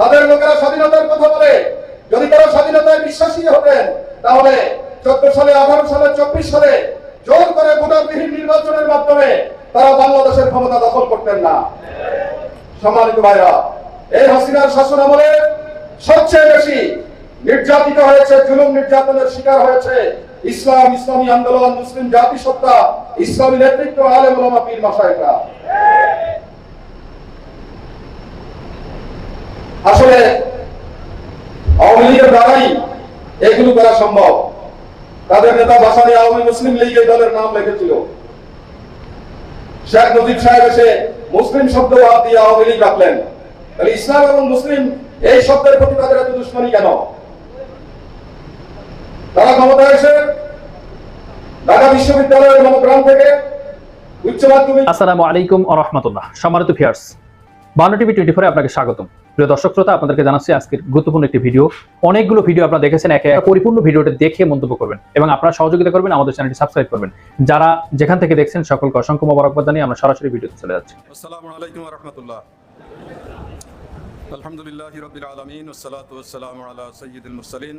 তাদের লোকেরা স্বাধীনতার কথা বলে। যদি তারা স্বাধীনতায় বিশ্বাসী হতেন, তাহলে চোদ্দ সালে, আঠারো সালে, চব্বিশ সালে জোর করে ভোটারবিহীন নির্বাচনের মাধ্যমে তারা বাংলাদেশের ক্ষমতা দখল করতেন না। সম্মানিত ভাইরা, এই হাসিনার শাসন আমলে সবচেয়ে বেশি নির্যাতিত হয়েছে, জুলুম নির্যাতনের শিকার হয়েছে ইসলাম, ইসলামী আন্দোলন, মুসলিম জাতিসত্তা, ইসলামী নেতৃত্ব আলেম পীর মাসায়েকরা আসলে আওয়ামী লীগের দ্বারাই এগুলো করা সম্ভব। তাদের নেতা বাসানি আওয়ামী মুসলিম লীগের দলের নাম লিখেছিল। শেখ মুজিব সাহেব এসে মুসলিম শব্দ বাদ দিয়ে আওয়ামী লীগ রাখলেন। তাহলে ইসলাম এবং মুসলিম এই শব্দের প্রতি তাদের এত দুশ্মনী কেন? তারা ক্ষমতায় এসে ঢাকা বিশ্ববিদ্যালয়ের গণগ্রাম থেকে উচ্চ মাধ্যমিক আসসালামু আলাইকুম ও রহমতুল্লাহ। সম্মানিত ভিউয়ার্স বান্ন টিভি টোয়েন্টি ফোরে আপনাকে স্বাগতম। প্রিয় দর্শক শ্রোতা, আপনাদেরকে জানাচ্ছি আজকের গুরুত্বপূর্ণ একটি ভিডিও। অনেকগুলো ভিডিও আপনারা দেখেছেন, একে পরিপূর্ণ ভিডিওটা দেখে মন্তব্য করবেন এবং আপনারা সহযোগিতা করবেন, আমাদের চ্যানেলটি সাবস্ক্রাইব করবেন। যারা যেখান থেকে দেখছেন, সকলকে অসংখ্য মোবারকবাদ জানিয়ে আমরা সরাসরি ভিডিওতে চলে যাচ্ছি। আসসালামু আলাইকুম রহমতুল্লাহ। আলহামদুলিল্লাহ রবিল আলমিন ওসালাত ওসালাম আলা সৈয়দুল মুরসালিন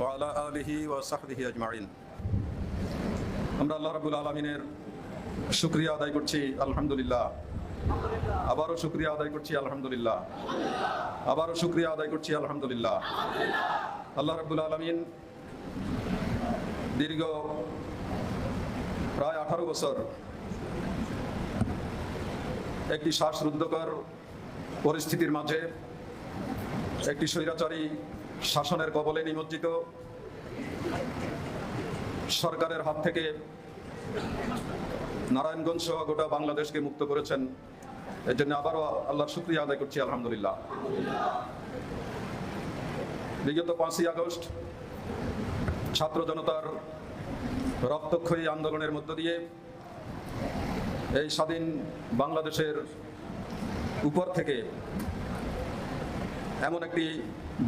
ও আলা আলিহি ও সাহবিহি আজমাইন। আমরা আল্লাহ রাবুল আলমিনের শুক্রিয়া আদায় করছি, আলহামদুলিল্লাহ। আবারও শুক্রিয়া আদায় করছি, আলহামদুলিল্লাহ। আবারও শুক্রিয়া আদায় করছি, আলহামদুলিল্লাহ। আল্লাহ রাবুল আলমিন দীর্ঘ প্রায় আঠারো বছর একটি শ্বাসরুদ্ধকর পরিস্থিতির মাঝে একটি স্বৈরাচারী শাসনের কবলে নিমজ্জিত সরকারের হাত থেকে নারায়ণগঞ্জ সহ গোটা বাংলাদেশকে মুক্ত করেছেন। এর জন্য আবারও আল্লাহর শুক্রিয়া আদায় করছি, আলহামদুলিল্লাহ। বিগত পাঁচই আগস্ট ছাত্র জনতার রক্তক্ষয়ী আন্দোলনের মধ্য দিয়ে এই স্বাধীন বাংলাদেশের উপর থেকে এমন একটি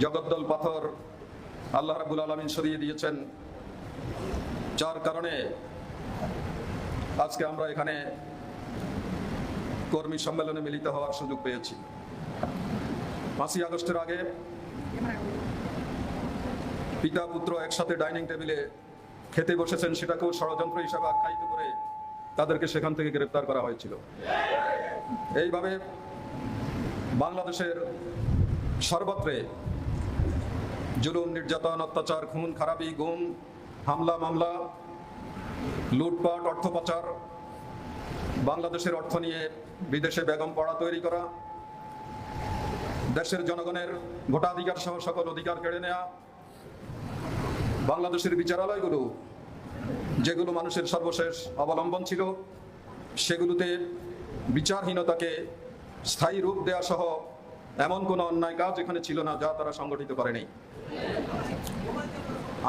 জগদ্দল পাথর আল্লাহ রাবুল আলমিন সরিয়ে দিয়েছেন, যার কারণে আজকে আমরা এখানে কর্মী সম্মেলনে মিলিত হওয়ার সুযোগ পেয়েছি। পাঁচই আগস্টের আগে পিতা, পুত্র একসাথে ডাইনিং টেবিলে খেতে বসেছেন, সেটাকেও ষড়যন্ত্র হিসাবে আখ্যায়িত করে তাদেরকে সেখান থেকে গ্রেপ্তার করা হয়েছিল। এইভাবে বাংলাদেশের সর্বত্রে জুলুম, নির্যাতন, অত্যাচার, খুন, খারাপি, গুম, হামলা, মামলা লুটপাট অর্থ পাচার বাংলাদেশের অর্থ নিয়ে বিদেশে বেগম পড়া তৈরি করা, দেশের জনগণের ভোটাধিকার সহ সকল অধিকার কেড়ে নেওয়া বাংলাদেশের বিচারালয়গুলো, যেগুলো মানুষের সর্বশেষ অবলম্বন ছিল, সেগুলোতে বিচারহীনতাকে স্থায়ী রূপ দেওয়া সহ এমন কোনো অন্যায় কাজ এখানে ছিল না যা তারা সংগঠিত করেনি।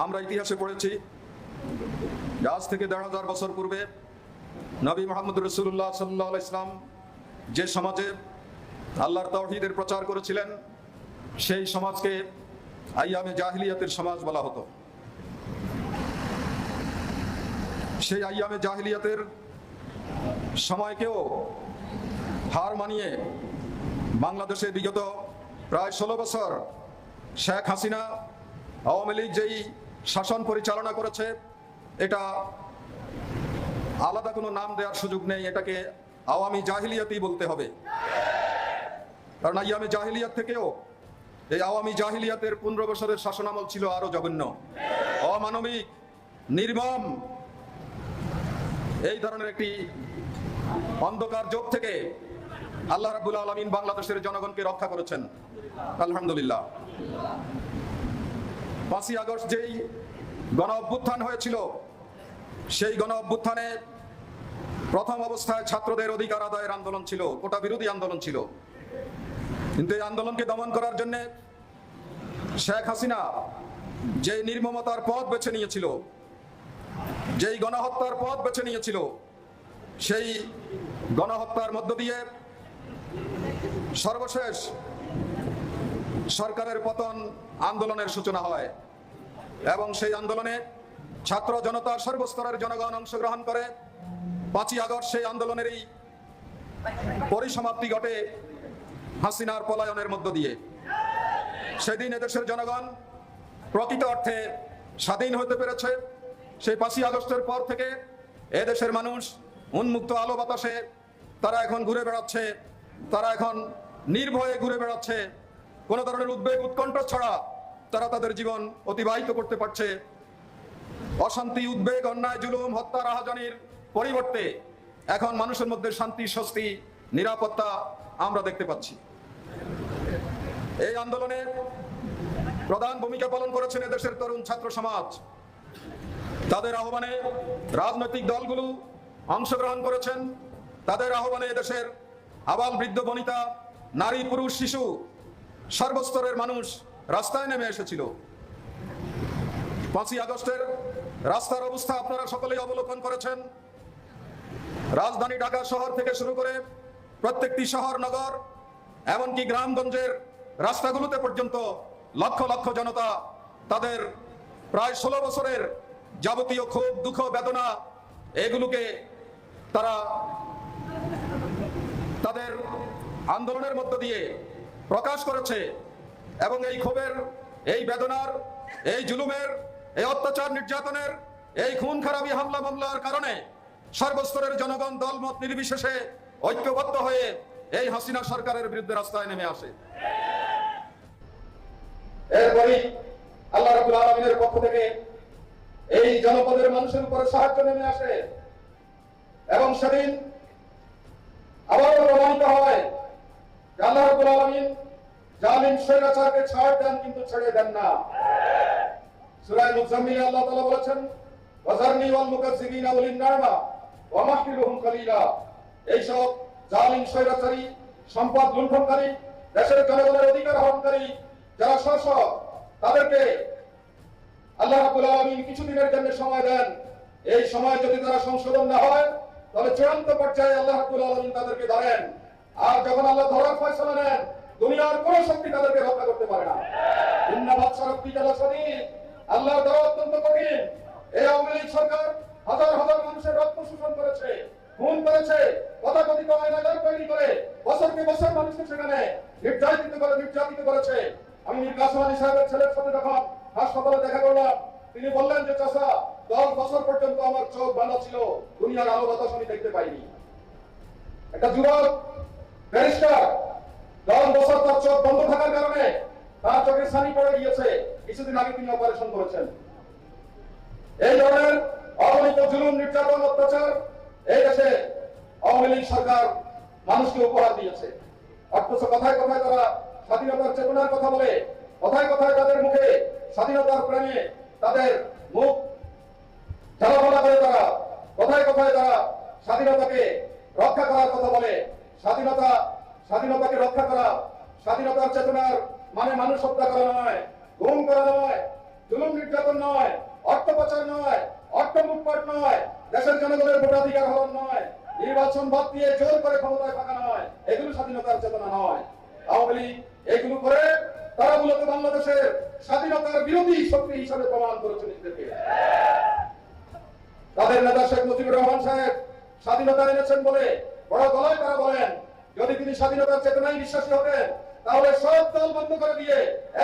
আমরা ইতিহাসে পড়েছি আজ থেকে দেড় হাজার বছর পূর্বে নবী মোহাম্মদ রসুল্লাহ সাল্লাহ ইসলাম যে সমাজে আল্লাহর তৌহিদের প্রচার করেছিলেন, সেই সমাজকে আইয়ামে জাহিলিয়াতের সমাজ বলা হতো। সেই আইয়ামে জাহিলিয়াতের সময়কেও হার মানিয়ে বাংলাদেশে বিগত প্রায় ষোলো বছর শেখ হাসিনা আওয়ামী লীগ যেই শাসন পরিচালনা করেছে এটা আলাদা কোনো নাম দেওয়ার সুযোগ নেই, এটাকে আওয়ামী জাহিলিয়াতেই বলতে হবে। কারণ আইয়ামে জাহিলিয়াত থেকেও এই আওয়ামী জাহিলিয়াতের পনেরো বছরের শাসনামল ছিল আরও জঘন্য। অমানবিক, নির্মম, এই ধরনের একটি অন্ধকার যোগ থেকে আল্লাহ রাবুল আলমিন বাংলাদেশের জনগণকে রক্ষা করেছেন। আলহামদুলিল্লাহ। পাঁচই আগস্ট যেই গণ অভ্যুত্থান হয়েছিল সেই গণ অভ্যুত্থানে প্রথম অবস্থায় ছাত্রদের অধিকার আদায়ের আন্দোলন ছিল, কোটা বিরোধী আন্দোলন ছিল। কিন্তু এই আন্দোলনকে দমন করার জন্য শেখ হাসিনা যে নির্মমতার পথ বেছে নিয়েছিল, যেই গণহত্যার পথ বেছে নিয়েছিল, সেই গণহত্যার মধ্য দিয়ে সর্বশেষ সরকারের পতন আন্দোলনের সূচনা হয় এবং সেই আন্দোলনে ছাত্র জনতার সর্বস্তরের জনগণ অংশগ্রহণ করে পাঁচই আগস্ট সেই আন্দোলনেরই পরিসমাপ্তি ঘটে হাসিনার পলায়নের মধ্য দিয়ে। সেদিন এদেশের জনগণ প্রকৃত অর্থে স্বাধীন হতে পেরেছে। সেই পাঁচই আগস্টের পর থেকে এদেশের মানুষ উন্মুক্ত আলো বাতাসে তারা এখন ঘুরে বেড়াচ্ছে, তারা এখন নির্ভয়ে ঘুরে বেড়াচ্ছে। কোনো ধরনের উদ্বেগ উৎকণ্ঠ ছাড়া তারা তাদের জীবন অতিবাহিত করতে পারছে। অশান্তি, উদ্বেগ, অন্যায়, জুলুম, হত্যা, রাহাজানির পরিবর্তে এখন মানুষের মধ্যে শান্তি, স্বস্তি, নিরাপত্তা আমরা দেখতে পাচ্ছি। এই আন্দোলনে প্রধান ভূমিকা পালন করেছেন এদেশের তরুণ ছাত্র সমাজ। তাদের আহ্বানে রাজনৈতিক দলগুলো অংশগ্রহণ করেছেন। তাদের আহ্বানে এদেশের আবাল বৃদ্ধ বনিতা, নারী, পুরুষ, শিশু, সর্বস্তরের মানুষ রাস্তায় নেমে এসেছিল। পাঁচই আগস্টের রাস্তার অবস্থা আপনারা সকলেই অবলোকন করেছেন। রাজধানী ঢাকা শহর থেকে শুরু করে প্রত্যেকটি শহর, নগর, এমনকি গ্রামগঞ্জের রাস্তাগুলোতে পর্যন্ত লক্ষ লক্ষ জনতা তাদের প্রায় ষোলো বছরের যাবতীয় ক্ষোভ, দুঃখ, বেদনা, এগুলোকে তারা তাদের আন্দোলনের মধ্য দিয়ে প্রকাশ করেছে এবং এই ক্ষোভের, এই বেদনার, এই জুলুমের এই অত্যাচার নির্যাতনের, এই খুন খারাপি হামলা মামলার কারণে সর্বস্তরের জনগণ দলমত নির্বিশেষে ঐক্যবদ্ধ হয়ে এই হাসিনা সরকারের বিরুদ্ধে রাস্তায় নেমে আসে। এরপরই আল্লাহ রাবুল আলমিনের পক্ষ থেকে এই জনপদের মানুষের উপরে সাহায্য নেমে আসে এবং সেদিন আবারও প্রমাণিত হয় আল্লাহ রাবুল আলমিন জামিন স্বৈরাচারকে ছাড় দেন কিন্তু ছেড়ে দেন না। সূরায়ে মুজাম্মিলে আল্লাহ তাআলা বলেছেন, ওয়াজারনি ওয়াল মুকাজ্জিবিনা উলিন নারমা ওয়া মাহফিলুহুম কালিলা। এই সব জালিম, স্বৈরাচারী, সম্পদ লুণ্ঠনকারী, দেশের জনগণের অধিকার হরণকারী, যারা শাসক তাদেরকে আল্লাহ রাব্বুল আলামিন কিছুদিনের জন্য সময় দেন। এই সময় যদি তারা সংশোধন না হয়, তাহলে চূড়ান্ত পর্যায়ে আল্লাহ রাব্বুল আলামিন তাদেরকে ধরেন। আর যখন আল্লাহ ধরার ফয়সালা নেন, দুনিয়ার কোন শক্তি তাদেরকে রক্ষা করতে পারে না। ইন্না বাদশা রাব্বিকা আল্লাহর দেওয়া অত্যন্ত কঠিন। এই আওয়ামী লীগ সরকার হাজার হাজার মানুষের রক্ত শোষণ করেছে, খুন করেছে, তথাকথিত আয়নাগার তৈরি করে বছরকে বছর মানুষকে সেখানে নির্যাতিত করে, নির্যাতিত করেছে। আমি কাসম আলী সাহেবের ছেলের সাথে যখন হাসপাতালে দেখা করলাম, তিনি বললেন যে চাষা দশ বছর পর্যন্ত আমার চোখ বাঁধা ছিল, দুনিয়ার আলো বাতাস আমি দেখতে পাইনি। একটা যুবক, ব্যারিস্টার, দশ বছর তার চোখ বন্ধ থাকার কারণে তার চোখে সানি পড়ে গিয়েছে। কিছুদিন আগে তিনি অপারেশন করেছেন। এই ধরনের অগণিত জুলুম, নির্যাতন, অত্যাচার এই দেশে আওয়ামী লীগ সরকার মানুষকে উপহার দিয়েছে। অথচ কথায় কথায় তারা স্বাধীনতার চেতনার কথা বলে, কথায় কথায় তাদের মুখে স্বাধীনতার প্রেমে তাদের মুখ জ্বালাপনা করে তারা, কথায় কথায় তারা স্বাধীনতাকে রক্ষা করার কথা বলে, স্বাধীনতা, স্বাধীনতাকে রক্ষা করা, স্বাধীনতার চেতনার মানে মানুষ হত্যা করা নয়, গুম করা নয়, জুলুম নির্যাতন নয় অর্থ পাচার নয় অর্থ লুটপাট নয়, দেশের জনগণের ভোটাধিকার হরণ নয়, নির্বাচন বাদ দিয়ে জোর করে ক্ষমতায় থাকা নয়, এগুলো স্বাধীনতার চেতনা নয়। আওয়ামী এগুলো করে তারা মূলত বাংলাদেশের স্বাধীনতার বিরোধী শক্তি হিসাবে প্রমাণ করেছে নিজেদেরকে। তাদের নেতা শেখ মুজিবুর রহমান সাহেব স্বাধীনতা এনেছেন বলে বড় গলায় তারা বলেন, যদি তিনি স্বাধীনতার চেতনায় বিশ্বাসী হতেন তাহলে সব দল বন্ধ করে দিয়ে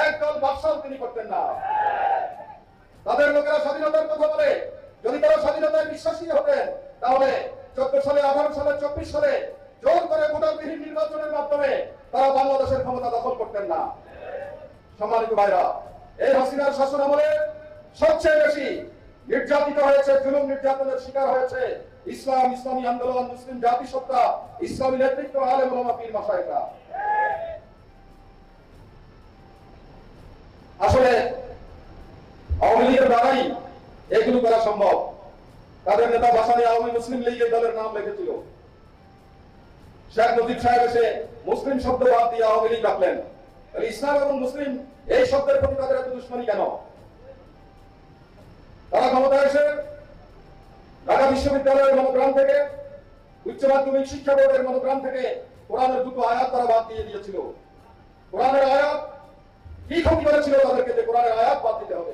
এক দল বাদশাহ তিনি করতেন না। তাদের লোকেরা স্বাধীনতার কথা বলে। যদি তারা স্বাধীনতায় বিশ্বাসী হতেন, তাহলে চোদ্দ সালে, আঠারো সালে, চব্বিশ সালে জোর করে ভোটারবিহীন নির্বাচনের মাধ্যমে তারা বাংলাদেশের ক্ষমতা দখল করতেন না। সম্মানিত ভাইরা, এই হাসিনার শাসন আমলে সবচেয়ে বেশি নির্যাতিত হয়েছে, জুলুম নির্যাতনের শিকার হয়েছে ইসলাম, ইসলামী আন্দোলন, মুসলিম জাতিসত্তা, ইসলামী নেতৃত্ব আলেম পীর মাসায়েকরা আসলে আওয়ামী লীগের দ্বারাই এগুলো করা সম্ভব। তাদের নেতা বাসানি আওয়ামী মুসলিম লীগ এই দলের নাম লিখেছিল। শেখ মুজিব সাহেব এসে মুসলিম শব্দ বাদ দিয়ে আওয়ামী লীগ রাখলেন। ইসলাম এবং মুসলিম এই শব্দের প্রতি তাদের এত দুশ্মনী কেন? তারা ক্ষমতায় এসে ঢাকা বিশ্ববিদ্যালয়ের মনোগ্রাম থেকে, উচ্চ মাধ্যমিক শিক্ষা বোর্ডের মনোগ্রাম থেকে কোরআনের দুটো আয়াত তারা বাদ দিয়ে দিয়েছিল। কোরআনের আয়াত তাদেরকে যে কোরআনের আয়াত বাদ দিতে হবে?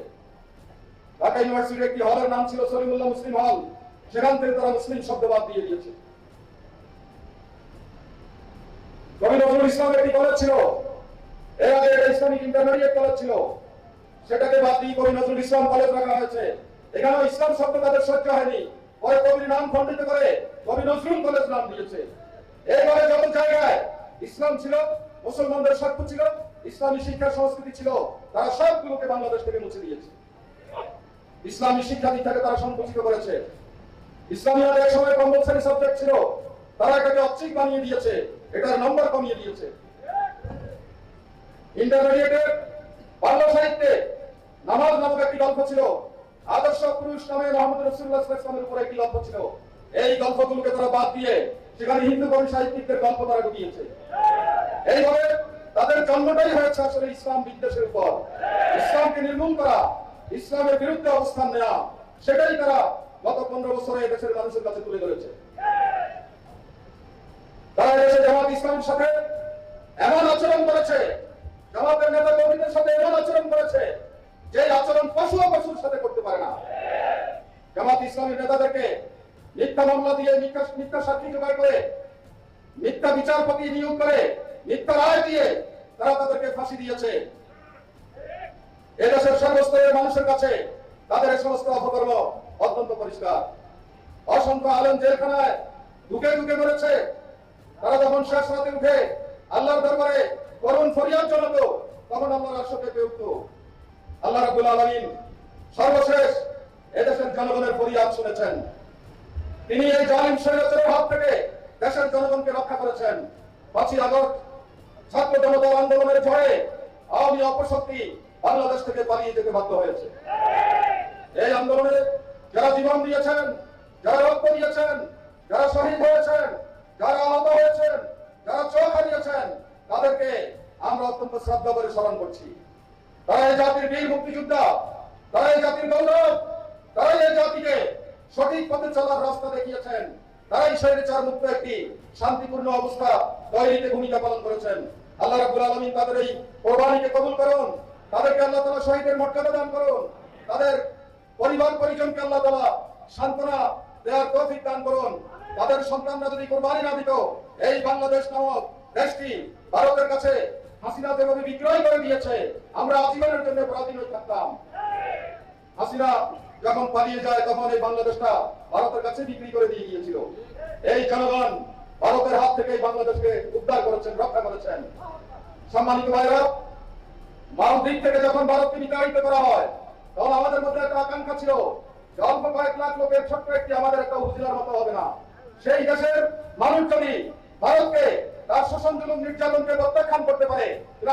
ঢাকা ইউনিভার্সিটির একটি হলের নাম ছিল সলিমুল্লাহ মুসলিম হল। সেখান থেকে তারা মুসলিম শব্দ বাদ দিয়ে দিয়েছে। কবি নজরুল ইসলামের একটি কলেজ ছিল। ইসলামিক ইন্টারমিডিয়েট কলেজ ছিল। সেটাকে বাদ দিয়ে কবি নজরুল ইসলাম কলেজ রাখা হয়েছে। এখানেও ইসলাম শব্দ তাদের সহ্য হয়নি। পরে কবির নাম খণ্ডিত করে কবি নজরুল কলেজ নাম দিয়েছে। এইভাবে যত জায়গায় ইসলাম ছিল, মুসলমানদের সাক্ষ্য ছিল ইসলামী শিক্ষা সংস্কৃতি ছিল, তারা সবগুলোকে বাংলাদেশ থেকে মুছে দিয়েছে। ইসলামী শিক্ষা দীক্ষাকে তারা সংকুচিত করেছে। ইসলামী ইসলামিয়াত এক সময় কম্পালসারি সাবজেক্ট ছিল, তারা এটাকে অচ্ছিক বানিয়ে দিয়েছে, এটার নম্বর কমিয়ে দিয়েছে। ইন্টারমিডিয়েটের বাংলা সাহিত্যে নামাজ নামক একটি গল্প ছিল, আদর্শ পুরুষ নামে মোহাম্মদ রসুল্লাহ ইসলামের একটি গল্প ছিল। এই গল্পগুলোকে তারা বাদ দিয়ে সেখানে হিন্দু কবি সাহিত্যিকদের গল্প তারা এইভাবে তাদের জন্মটাই হয়েছে আসলে ইসলাম বিদ্বেষের উপর ইসলামকে নির্মূল করা, ইসলামের বিরুদ্ধে অবস্থান নেওয়া সেটাই তারা গত পনেরো বছরে দেশের মানুষের কাছে তুলে ধরেছে। তারা এসে জামাত ইসলামের সাথে এমন আচরণ করেছে, জামাতের নেতা কর্মীদের সাথে এমন আচরণ করেছে যে আচরণ পশু পশুর সাথে করতে পারে না। জামাত ইসলামের নেতাদেরকে মিথ্যা মামলা দিয়ে মিথ্যা সাক্ষী জোগাড় করে, মিথ্যা বিচারপতি নিয়োগ করে মিথ্যা রায় দিয়ে তারা তাদেরকে ফাঁসি দিয়েছে। এদেশের সর্বস্তরের মানুষের কাছে তাদের এই সমস্ত অপকর্ম অত্যন্ত পরিষ্কার। অসংখ্য আলম জেলখানায় ঢুকে ঢুকে মরেছে। তারা যখন শেষ রাতে উঠে আল্লাহর দরবারে করুণ ফরিয়াদ জানাতো, তখন আল্লাহর আশোকে পেয়ে উঠত? আল্লাহ রাবুল আলমিন সর্বশেষ এদেশের জনগণের ফরিয়াদ শুনেছেন। তিনি এই জালিম শরীয়তের হাত থেকে দেশের জনগণকে রক্ষা করেছেন। পাঁচই আগস্ট ছাত্র জনতার আন্দোলনের ঝড়ে আওয়ামী অপশক্তি বাংলাদেশ থেকে পালিয়ে যেতে বাধ্য হয়েছে। এই আন্দোলনে যারা জীবন দিয়েছেন, যারা রক্ত দিয়েছেন, যারা শহীদ হয়েছেন, যারা আহত হয়েছেন, যারা চোখ হারিয়েছেন, তাদেরকে আমরা অত্যন্ত শ্রদ্ধা করে স্মরণ করছি। তারা এই জাতির বীর মুক্তিযোদ্ধা, তারা এই জাতির গৌরব, তারা এই জাতিকে সঠিক পথে চলার রাস্তা দেখিয়েছেন। তারাই স্বৈরাচার মুক্ত একটি শান্তিপূর্ণ অবস্থা তৈরিতে ভূমিকা পালন করেছেন। আল্লাহ রাব্বুল আলামিন তাদের এই কোরবানিকে কবুল করুন, তাদেরকে আল্লাহ তাআলা শহীদের মর্যাদা দান করুন, তাদের পরিবার পরিজনকে আল্লাহ তাআলা সান্ত্বনা দেওয়ার তৌফিক দান করুন। তাদের সন্তানরা যদি কোরবানি না দিত, এই বাংলাদেশ নামক দেশটি ভারতের কাছে হাসিনা যেভাবে বিক্রয় করে দিয়েছে, আমরা আজীবনের জন্য পরাধীন হয়ে থাকতাম। হাসিনা যখন পালিয়ে যায়, তখন এই বাংলাদেশটা ভারতের কাছে বিক্রি করে দিয়ে গিয়েছিল। এই জনগণ ভারতের হাত থেকে বাংলাদেশকে উদ্ধার করেছেন, রক্ষা করেছেন। সম্মানিত ভাইরা মালদ্বীপ থেকে যখন ভারতকে বিতাড়িত করা হয়, তখন আমাদের মধ্যে একটা আকাঙ্ক্ষা ছিল অল্প কয়েক লাখ লোকের ছোট্ট একটি আমাদের একটা উপজেলার মতো হবে না। সেই দেশের মানুষ যদি ভারতকে তার শোষণ জুলুম নির্যাতনকে প্রত্যাখ্যান করতে পারে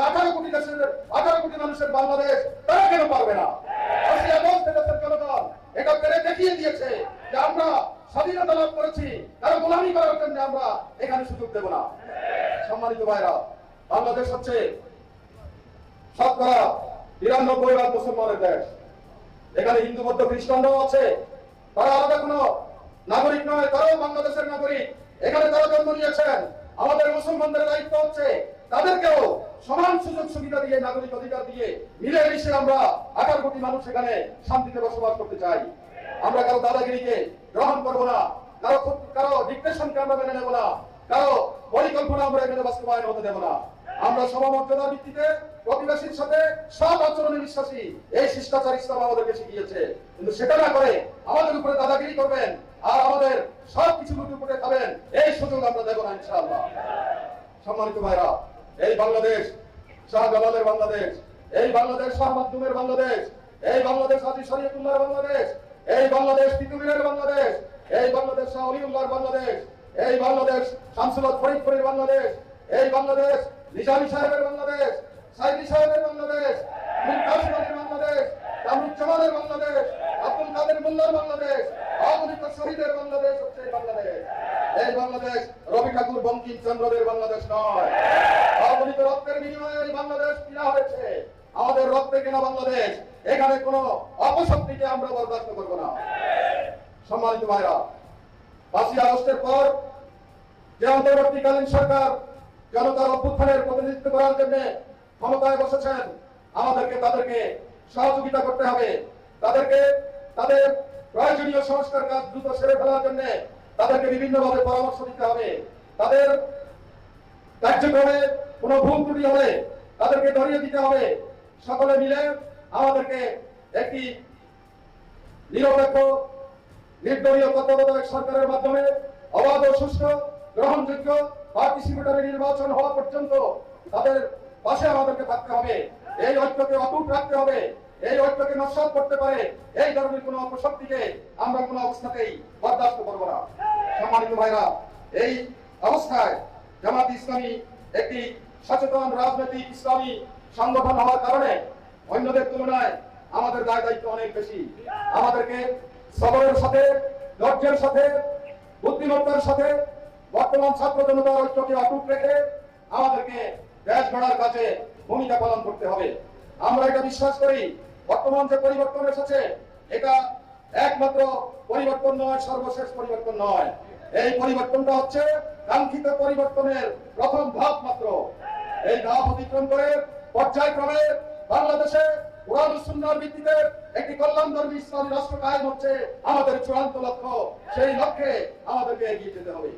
আঠারো কোটি দেশের, আঠারো কোটি মানুষের বাংলাদেশ তারা কেন পারবে না? এটা পেরে দেখিয়ে দিয়েছে যে আমরা স্বাধীনতা লাভ করেছি, তারা গোলামি করার জন্য আমরা এখানে সুযোগ দেব না। সম্মানিত ভাইরা, বাংলাদেশ হচ্ছে শতকরা নিরানব্বই ভাগ মুসলমানের দেশ। এখানে হিন্দু, বৌদ্ধ, খ্রিস্টানরাও আছে। তারা আলাদা কোনো নাগরিক নয়, তারাও বাংলাদেশের নাগরিক। এখানে তারা জন্ম নিয়েছেন। আমাদের মুসলমানদের দায়িত্ব হচ্ছে তাদেরকেও সমান সুযোগ সুবিধা দিয়ে, নাগরিক অধিকার দিয়ে মিলে মিশে আমরা আঠারো কোটি মানুষ এখানে শান্তিতে বসবাস করতে চাই। আমরা কারও দাদাগিরিকে গ্রহণ করব না, কারও কারও ডিকটেশনকে আমরা মেনে নেব না, কারও পরিকল্পনা আমরা এখানে বাস্তবায়ন হতে দেব না। আমরা সমমর্যাদার ভিত্তিতে প্রতিবেশীর সাথে সব আচরণে বিশ্বাসী, এই শিষ্টাচার ইসলাম আমাদেরকে শিখিয়েছে। কিন্তু সেটা না করে আমাদের উপরে দাদাগিরি করবেন আর আমাদের সব কিছু পুটে খাবেন, এই সুযোগ আমরা দেব না ইনশাআল্লাহ। সম্মানিত ভাইরা এই বাংলাদেশ শাহ জালালের বাংলাদেশ, এই বাংলাদেশ, শাহ মাধ্যমের বাংলাদেশ, এই বাংলাদেশ, হাজি শরীয়তুল্লাহর বাংলাদেশ, এই বাংলাদেশ, তিতুমিরের বাংলাদেশ, এই বাংলাদেশ, শাহ অলিউল্লাহর বাংলাদেশ, এই বাংলাদেশ শামসুল্লাহ ফরিদপুরের বাংলাদেশ, এই বাংলাদেশ, নিজামী সাহেবের বাংলাদেশ, সাইদি সাহেবের বাংলাদেশ আলীর বাংলাদেশ, কামরুজ্জামানের বাংলাদেশ, আব্দুল কাদের মোল্লার বাংলাদেশ অগণিত শহীদের বাংলাদেশ, হচ্ছে বাংলাদেশ। এই বাংলাদেশ রবি ঠাকুর বঙ্কিমচন্দ্রদের বাংলাদেশ নয়। অগণিত রক্তের বিনিময়ে এই বাংলাদেশ কিনা হয়েছে। আমাদের রক্তে কেনা বাংলাদেশ? এখানে কোনো অপশক্তিকে আমরা বরদাস্ত করব না। সম্মানিত ভাইরা, পাঁচই আগস্টের পর যে অন্তর্বর্তীকালীন সরকার জনতার অভ্যুত্থানের প্রতিনিধিত্ব করার জন্য ক্ষমতায় বসেছেন, আমাদেরকে তাদেরকে সহযোগিতা করতে হবে। তাদেরকে তাদের প্রয়োজনীয় সংস্কার কাজ দ্রুত সেরে ফেলার জন্য তাদেরকে বিভিন্নভাবে পরামর্শ দিতে হবে। তাদের কার্যক্রমে কোনো ভুল ত্রুটি হলে তাদেরকে ধরিয়ে দিতে হবে। সকলে মিলে আমাদেরকে একটি নিরপেক্ষ, নির্দলীয় তত্ত্বাবধায়ক সরকারের মাধ্যমে অবাধ ও সুষ্ঠু, গ্রহণযোগ্য পার্টিসিপেটরি নির্বাচন হওয়া পর্যন্ত তাদের পাশে আমাদেরকে থাকতে হবে। এই ঐক্যকে অটুট রাখতে হবে। এই ঐক্যকে নস্বাত করতে পারে। এই ধরনের কোন অপশক্তিকে আমরা কোন অবস্থাতেই বরদাস্ত করব না। সম্মানিত ভাইরা, এই অবস্থায় জামাত ইসলামী একটি সচেতন রাজনৈতিক ইসলামী সংগঠন হওয়ার কারণে অন্যদের তুলনায় আমাদের দায় দায়িত্ব অনেক বেশি। আমাদেরকে সবরের সাথে, ধৈর্যের সাথে, বুদ্ধিমত্তার সাথে বর্তমান ছাত্র জনতার ঐক্যকে অটুট রেখে আমাদেরকে দেশ গড়ার কাছে ভূমিকা পালন করতে হবে। আমরা এটা বিশ্বাস করি বর্তমান যে পরিবর্তন এসেছে, এটা একমাত্র পরিবর্তন নয়, সর্বশেষ পরিবর্তন নয়। এই পরিবর্তনটা হচ্ছে কাঙ্ক্ষিত পরিবর্তনের প্রথম ধাপ মাত্র। এই ধাপ অতিক্রম করে পর্যায়ক্রমে বাংলাদেশে আমাদের চূড়ান্ত লক্ষ্য। সেই লক্ষ্যে আমাদেরকে এগিয়ে যেতে হবে।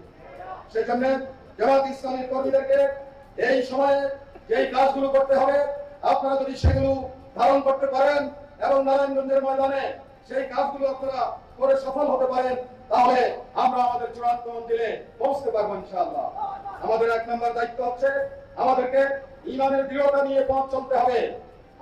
সেই জন্য এই সময়ে যেই করতে হবে, আপনারা যদি সেগুলো ধারণ করতে পারেন এবং নারায়ণগঞ্জের ময়দানে সেই কাজগুলো আপনারা করে সফল হতে পারেন, তাহলে আমরা আমাদের চূড়ান্ত মন্দিরে পৌঁছতে পারব ইনশাআল্লাহ। আমাদের এক নম্বর দায়িত্ব হচ্ছে আমাদেরকে ইমানের দৃঢ়তা নিয়ে পথ চলতে হবে।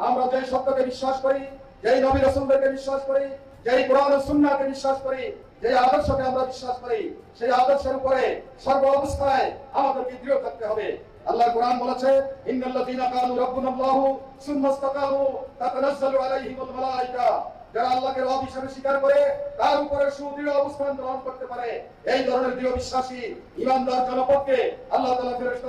আমরা যেই সত্যকে বিশ্বাস করি, যেই নবী রসুলদেরকে বিশ্বাস করি, যেই কোরআন ও সুন্নাহকে বিশ্বাস করি যে আদর্শকে আমরা বিশ্বাস করি, সেই আদর্শের উপরে সর্ব অবস্থায় আমাদেরকে দৃঢ় থাকতে হবে। আল্লাহ কোরআন বলেছে, ইন্নাল্লাযীনা রাব্বুনাল্লাহু সুম্মা ইসতাকামু আলাইহিমুল মালায়েকা যারা আল্লাহকে স্বীকার করে, তার উপরে সুদৃঢ় অবস্থান গ্রহণ করতে পারে। এই ধরনের দৃঢ় বিশ্বাসী ইমানদার জনপদকে আল্লাহ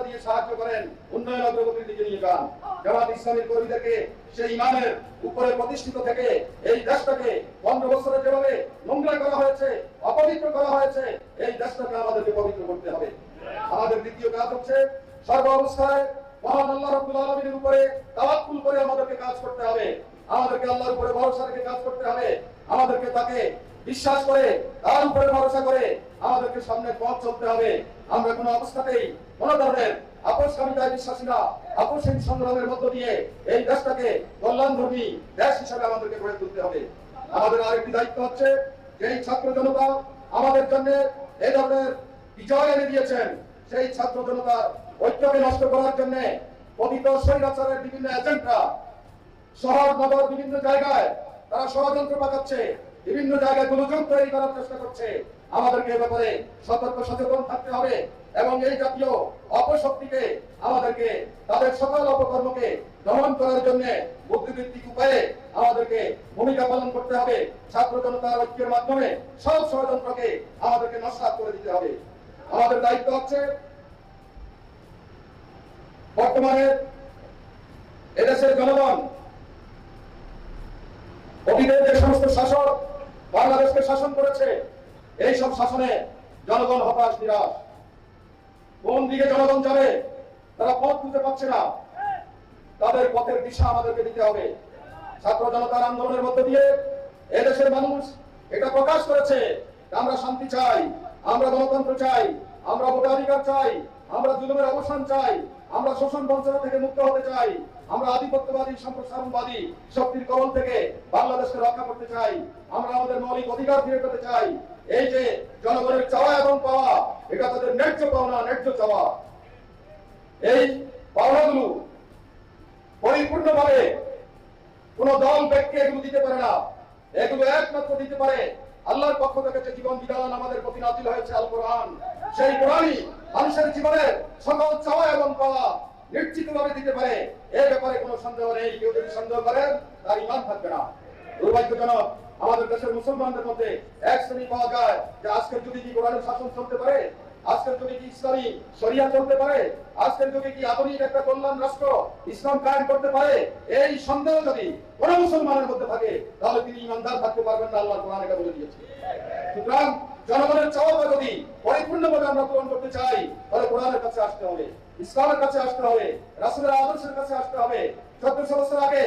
দিয়ে সাহায্য করেন। উন্নয়ন অগ্রগতির দিকে নিয়ে যান। জামাত ইসলামের কর্মীদেরকে সেই ইমানের উপরে প্রতিষ্ঠিত থেকে এই দেশটাকে পনেরো বছরে যেভাবে নোংরা করা হয়েছে, অপবিত্র করা হয়েছে, এই দেশটাকে আমাদেরকে পবিত্র করতে হবে। আমাদের দ্বিতীয় কাজ হচ্ছে সর্ব অবস্থায় মহান আল্লাহ রাব্বুল আলামিনের উপরে তাওয়াক্কুল করে আমাদেরকে কাজ করতে হবে। আমাদেরকে আল্লাহর উপরে ভরসা রেখে কাজ করতে হবে। আমাদেরকে তাকে বিশ্বাস করে, তার উপরে ভরসা করে আমাদেরকে সামনে পথ চলতে হবে। আমরা কোনো অবস্থাতেই কোন ধরনের আপোষকামিতায় বিশ্বাসী না। আপোষহীন সংগ্রামের মধ্য দিয়ে এই দেশটাকে কল্যাণধর্মী দেশ হিসাবে আমাদেরকে গড়ে তুলতে হবে। আমাদের আরেকটি দায়িত্ব হচ্ছে যে ছাত্র জনতা আমাদের জন্য এই ধরনের বিজয় এনে দিয়েছেন। সেই ছাত্র জনতার ঐক্যকে নষ্ট করার জন্য পতিত স্বৈরাচারের বিভিন্ন এজেন্টরা, শহর, নগর, বিভিন্ন জায়গায় তারা ষড়যন্ত্র পাকাচ্ছে, বিভিন্ন জায়গায় গোলযোগ তৈরি করার চেষ্টা করছে। আমাদেরকে এ ব্যাপারে সতর্ক, সচেতন থাকতে হবে এবং এই জাতীয় অপশক্তিকে আমাদেরকে, তাদের সকল অপকর্মকে দমন করার জন্য বুদ্ধিবৃত্তিক উপায়ে আমাদেরকে ভূমিকা পালন করতে হবে। ছাত্র জনতার ঐক্যের মাধ্যমে সব ষড়যন্ত্রকে আমাদেরকে নস্বাত করে দিতে হবে। আমাদের দায়িত্ব হচ্ছে বর্তমানে এদেশের জনগণ, অতীতের যে সমস্ত শাসক বাংলাদেশকে শাসন করেছে এই সব শাসনে জনগণ হতাশ, নিরাশ। কোন দিকে জনগণ যাবে, তারা পথ খুঁজে পাচ্ছে না। তাদের পথের দিশা আমাদেরকে দিতে হবে। ছাত্র জনতার আন্দোলনের মধ্য দিয়ে এদেশের মানুষ এটা প্রকাশ করেছে আমরা শান্তি চাই, আমরা গণতন্ত্র চাই, আমরা ভোটাধিকার চাই আমরা জুলুমের অবসান চাই, আমরা শোষণ বঞ্চনা থেকে মুক্ত হতে চাই, আমরা আধিপত্যবাদী, সম্প্রসারণবাদী শক্তির কবল থেকে বাংলাদেশকে রক্ষা করতে চাই, আমরা আমাদের মৌলিক অধিকার ফিরে পেতে চাই। এই যে জনগণের চাওয়া এবং পাওয়া, এটা তাদের ন্যায্য পাওনা ন্যায্য চাওয়া। এই পাওনাগুলো পরিপূর্ণভাবে কোন দল ব্যক্তি এগুলো দিতে পারে না। এগুলো একমাত্র দিতে পারে আল্লাহর পক্ষ থেকে যে জীবন বিধান আমাদের প্রতি নাজিল হয়েছে আল কোরআন। সেই কোরআনই মানুষের জীবনের সকল চাওয়া এবং পাওয়া নিশ্চিত ভাবে দিতে পারে। এই ব্যাপারে কোনো সন্দেহ নেই। কেউ যদি সন্দেহ করেন, তার ইমান থাকবে না। দুর্ভাগ্যজনক, আমাদের দেশের মুসলমানদের মধ্যে এক শ্রেণি পাওয়া যায় যে আজকের যুগে কি কোরআনের শাসন চলতে পারে? আজকের যুগে কি ইসলামী শরিয়া চলতে পারে? আজকের যুগে কি আধুনিক একটা কল্যাণ রাষ্ট্র ইসলাম কায়েম করতে পারে? এই সন্দেহ যদি কোন মুসলমানের মধ্যে থাকে, তাহলে তিনি ইমানদার থাকতে পারবেন না, আল্লাহ কোরআন এটা বলে দিয়েছে। সুতরাং জনগণের চাওয়া যদি পরিপূর্ণভাবে আমরা পূরণ করতে চাই, তাহলে কোরআনের কাছে আসতে হবে, ইসলামের কাছে আসতে হবে, রাসুলের আদর্শের কাছে আসতে হবে। চোদ্দশো বছর আগে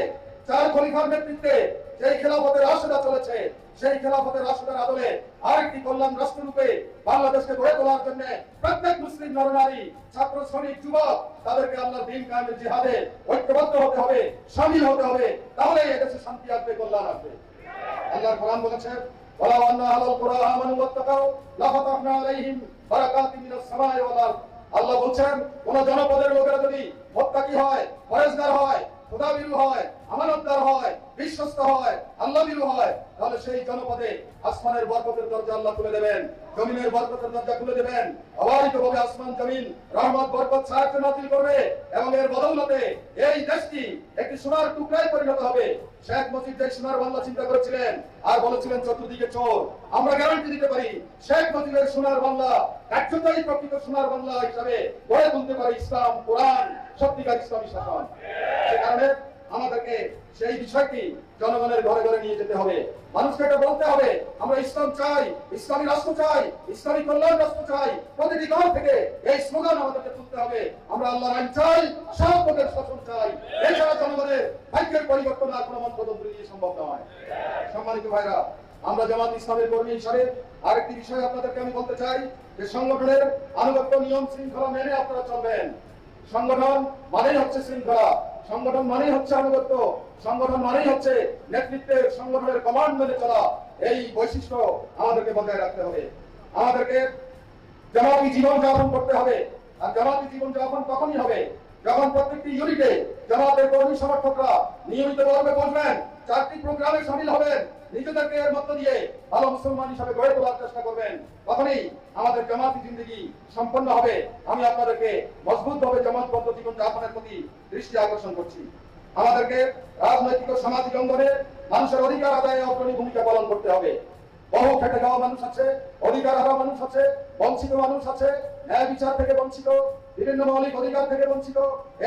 চার খলিফার নেতৃত্বে যেই খেলাফতের রাশেদা চলেছে সেই খেলাফতের রাশেদার আদলে আরেকটি কল্যাণ রাষ্ট্ররূপে বাংলাদেশকে গড়ে তোলার জন্য প্রত্যেক মুসলিম নরনারী, ছাত্র, শ্রমিক, যুবক, তাদেরকে আল্লাহ দিন কায়েমের জিহাদে ঐক্যবদ্ধ হতে হবে, সামিল হতে হবে। তাহলে এদেশে শান্তি আসবে, কল্যাণ আসবে। আল্লাহর কোরআন বলেছেন ওয়ালাউ আন্না আহলাল কুরআ আমানু ওয়াত্তাকাউ লাফাতাহনা আলাইহিম বারাকাতিন মিনাস সামাই ওয়াল আল্লাহ বলছেন, কোন জনপদের লোকেরা যদি মুত্তাকি হয়, পরেজগার হয়, খোদাবিরু হয় আমানতদার হয়, বিশ্বস্ত হয় আল্লাহবিরু হয়, তাহলে সেই জনপদে আসমানের বরকতের দরজা আল্লাহ খুলে দেবেন, জমিনের বরকতের দরজা খুলে দেবেন, অবারিতভাবে আসমান, জমিন, রহমত, বরকত সাহায্য নাতিল করবে এবং এর বদৌলতে এই দেশটি একটি সোনার টুকরায় পরিণত হবে। শেখ মুজিব যে সোনার বাংলা চিন্তা করেছিলেন আর বলেছিলেন, চতুর্দিকে চোর। আমরা গ্যারান্টি দিতে পারি, শেখ মুজিবের সোনার বাংলা কার্যকরী প্রকৃত সোনার বাংলা হিসাবে গড়ে তুলতে পারে ইসলাম, কোরআন, সত্যিকার ইসলামী শাসন। সে কারণে আমাদেরকে সেই বিষয়টি জনগণের ঘরে ঘরে নিয়ে যেতে হবে। মানুষকে এটা বলতে হবে, আমরা ইসলাম চাই, ইসলামী রাষ্ট্র চাই, ইসলামী কল্যাণ রাষ্ট্র চাই। প্রতিটি ঘর থেকে এই স্লোগান আমাদেরকে তুলতে হবে। আমরা আল্লাহ আইন চাই সহপদের শাসন চাই। এছাড়া জনগণের ভাগ্যের পরিবর্তন আর কোনো মন্ত্রতন্ত্র দিয়ে সম্ভব নয়। সম্মানিত ভাইরা, আমরা জামাত ইসলামের কর্মী হিসাবে আরেকটি বিষয় আপনাদেরকে আমি বলতে চাই, যে সংগঠনের আনুগত্য নিয়ম শৃঙ্খলা মেনে আপনারা চলবেন। সংগঠন মানেই হচ্ছে শৃঙ্খলা। সংগঠন মানেই হচ্ছে আনুগত্য, সংগঠন মানেই হচ্ছে নেতৃত্বের সংগঠনের কমান্ড মেনে চলা, এই বৈশিষ্ট্য আমাদেরকে বজায় রাখতে হবে। আমাদেরকে জামাতি জীবন যাপন করতে হবে। আর জামাতি জীবন যাপন তখনই হবে যখন প্রত্যেকটি ইউনিটে জামাতের কর্মী সমর্থকরা নিয়মিত ভাবে বসবেন চারটি প্রোগ্রামে সামিল হবেন নিজেদেরকে এর মধ্য দিয়ে ভালো মুসলমান হিসাবে গড়ে তোলার চেষ্টা করবেন। তখনই আমাদের জামাতি জিন্দগি সম্পন্ন হবে। আমি আপনাদেরকে মজবুত ভাবে জামাতবদ্ধ জীবন যাপনের প্রতি দৃষ্টি আকর্ষণ করছি। আমাদেরকে রাজনৈতিক ও সামাজিক অঙ্গনে মানুষের অধিকার আদায়ে অগ্রণী ভূমিকা পালন করতে হবে। বহু খেটে খাওয়া মানুষ আছে, অধিকার হারা মানুষ আছে, বঞ্চিত মানুষ আছে, ন্যায় বিচার থেকে বঞ্চিত, বিভিন্ন মৌলিক অধিকার থেকে বঞ্চিত,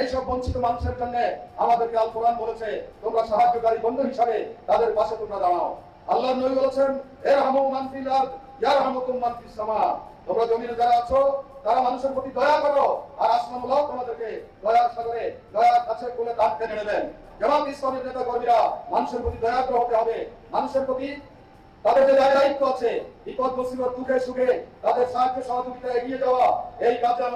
এইসব বঞ্চিত মানুষের জন্য আমাদেরকে আল কোরআন বলেছে, তোমরা সাহায্যকারী বন্ধু হিসাবে তাদের পাশে তোমরা দাঁড়াও। আল্লাহ নবী বলেছেন এর হামু মানফিল আরদ ইয়ার হামুকুম মানফিস সামা। তোমরা জমিনে যারা আছো, তারা মানুষের প্রতি দয়া করো, আর আসমান আল্লাহ তোমাদেরকে দয়ার সাগরে, দয়ার কাছে কোলে কাঁধ টেনে নেবেন। জামাত ইসলামের নেতা কর্মীরা মানুষের প্রতি দয়াগ্র হতে হবে। মানুষের প্রতি তাদের যে দায় দায়িত্ব আছে বিপদ মুসিবত দুঃখে সুখে, তাদের সাহায্য সহযোগিতা এগিয়ে যাওয়া, এই কাজে